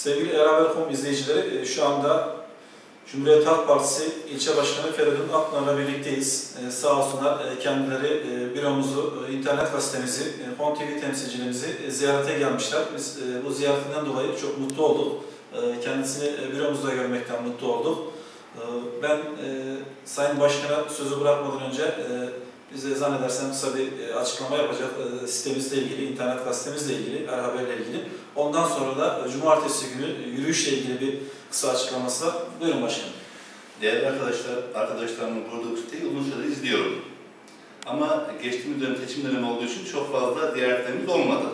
Sevgili Eraber.com izleyicileri, e, şu anda Cumhuriyet Halk Partisi İlçe Başkanı Feridun Akpınar'la birlikteyiz. E, Sağ olsunlar e, kendileri e, büromuzu, internet gazetemizi, e, Fon TV temsilcimizi ziyarete gelmişler. Biz bu ziyaretinden dolayı çok mutlu olduk. Kendisini e, büromuzda görmekten mutlu olduk. Ben Sayın Başkan'a sözü bırakmadan önce bize zannedersem kısa bir e, açıklama yapacak e, sitemizle ilgili, internet gazetemizle ilgili, Erhaber'le ilgili. Ondan sonra da e, Cumartesi günü yürüyüşle ilgili bir kısa açıklaması var. Buyurun başkanım. Değerli arkadaşlar, arkadaşlarımın kurduğu siteyi uzun süredir izliyorum. Ama geçtiğimiz dönem seçim dönemi olduğu için çok fazla ziyaretlerimiz olmadı.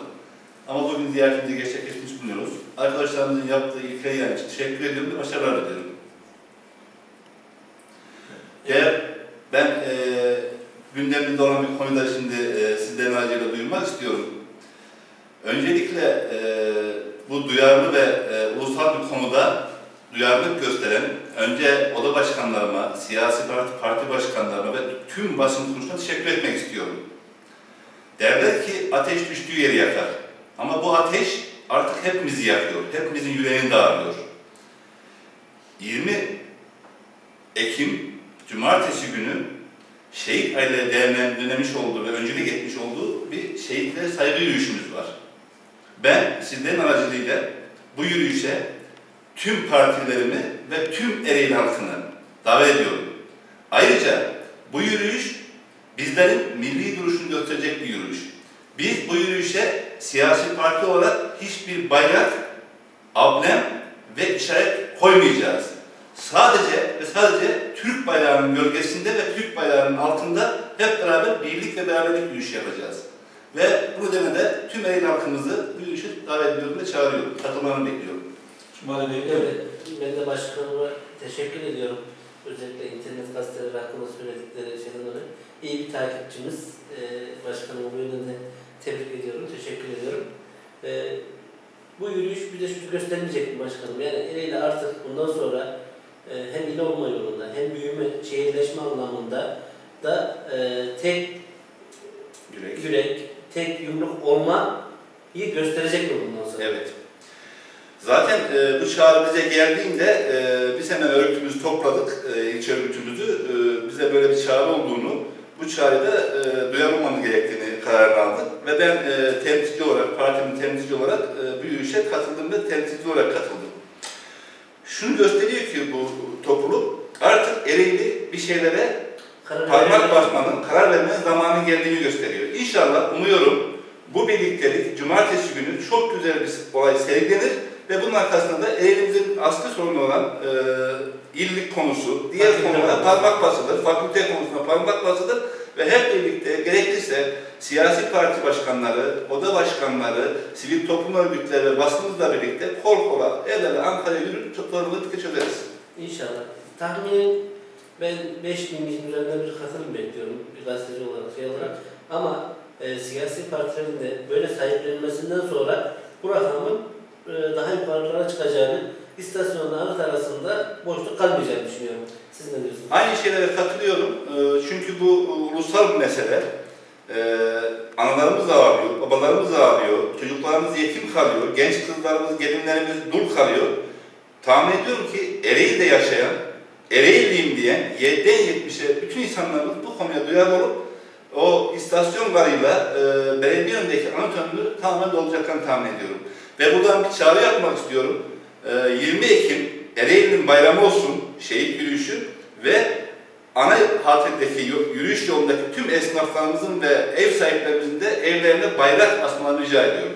Ama bugün ziyaretimizi gerçekleştirmiş bulunuyoruz. Arkadaşlarımızın yaptığı ilkeye yani teşekkür ediyorum ve başarılar diliyorum. Eğer ben e, gündemimizde olan bir konuda şimdi e, sizlerin aracıyla duyurmak istiyorum. Öncelikle e, bu duyarlı ve e, ulusal bir konuda duyarlılık gösteren önce oda başkanlarıma, siyasi parti, parti başkanlarıma ve tüm basın kuruluşuna teşekkür etmek istiyorum. Derler ki ateş düştüğü yeri yakar. Ama bu ateş artık hepimizi yakıyor. Hepimizin yüreğini dağılıyor. 20 Ekim Cumartesi günü şehit aileleri değerlendirilmiş olduğu ve öncülük etmiş olduğu bir şehitlere saygı yürüyüşümüz var. Ben sizlerin aracılığıyla bu yürüyüşe tüm partilerimi ve tüm Ereğli halkını davet ediyorum. Ayrıca bu yürüyüş bizlerin milli duruşunu gösterecek bir yürüyüş. Biz bu yürüyüşe siyasi parti olarak hiçbir bayrak, ablem ve işaret koymayacağız. Sadece ve sadece Türk bayrağının gölgesinde ve Türk bayrağının altında hep beraber birlik ve beraberlik yürüyüşü yapacağız. Ve bu nedenle de tüm Ereğli halkımızı bu yürüyüşe davet ediyorum ve çağırıyorum. Katılmalarını bekliyorum. Cumali Bey, Evet, ben de başkanıma teşekkür ediyorum. Özellikle internet gazeteleri hakkında söyledikleri şeyden dolayı. İyi bir takipçimiz. Ee, başkanımı bu yönde tebrik ediyorum, teşekkür ediyorum. Ee, bu yürüyüş bize şunu göstermeyecek mi başkanım? Yani Ereğli artık bundan sonra e, hem il olma yolunda hem büyüme, şehirleşme anlamında da e, tek Yürek. yürek, tek yumruk olmayı gösterecek bundan sonra? Evet. Zaten e, bu çağrı bize geldiğinde e, biz hemen örgütümüzü topladık, e, ilçe örgütümüzü. E, bize böyle bir çağrı olduğunu, bu çağrıda e, duyarılmamız gerektiğini kararını aldık. Ve ben e, temsilci olarak, partimin temsilci olarak e, bu yürüyüşe katıldım ve temsilci olarak katıldım. Şunu gösteriyor ki bu topluluk artık Ereğli bir şeylere Karar parmak basmanın, karar vermenin zamanı geldiğini gösteriyor. İnşallah umuyorum bu birliktelik cumartesi günü çok güzel bir olay sergilenir ve bunun arkasında da elimizin aslı sorunu olan e, illik konusu, diğer Fakülte konulara parmak basılır, fakülte konusuna parmak basılır ve hep birlikte gerekirse siyasi parti başkanları, oda başkanları, sivil toplum örgütleri ve basınımızla birlikte kol kola el ele Ankara'ya yürüyüp sorunları çözeriz. İnşallah. Tahminim ben 5 bin kişinin üzerinde bir katılım bekliyorum bir gazeteci olarak, şey olarak. Ama e, siyasi partilerin de böyle sahiplenmesinden sonra Aynı şeylere katılıyorum. Ee, Çünkü bu e, ulusal bir mesele. Ee, Analarımız ağlıyor, babalarımız ağlıyor, çocuklarımız yetim kalıyor, genç kızlarımız, gelinlerimiz dul kalıyor. Tahmin ediyorum ki Ereğli'de yaşayan, Ereğli'yim diyen 7'den 70'e bütün insanlarımız bu konuya duyarlı olup o istasyon varıyla e, belediye önündeki anıt önünü tamamen dolacaklarını tahmin ediyorum. Ve buradan bir çağrı yapmak istiyorum. Ee, 20 Ekim Ereğli'nin bayramı olsun, şehit yürüyüşü ve ana hatırdaki yürüyüş yolundaki tüm esnaflarımızın ve ev sahiplerimizin de evlerine bayrak asmalarını rica ediyorum.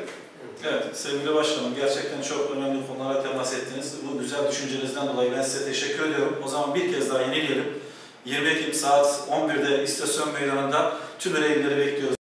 Evet, sevgili başkanım gerçekten çok önemli konulara temas ettiniz. Bu güzel düşüncenizden dolayı ben size teşekkür ediyorum. O zaman bir kez daha yenileyelim. 20 Ekim saat 11'de istasyon meydanında tüm Ereğlileri bekliyoruz.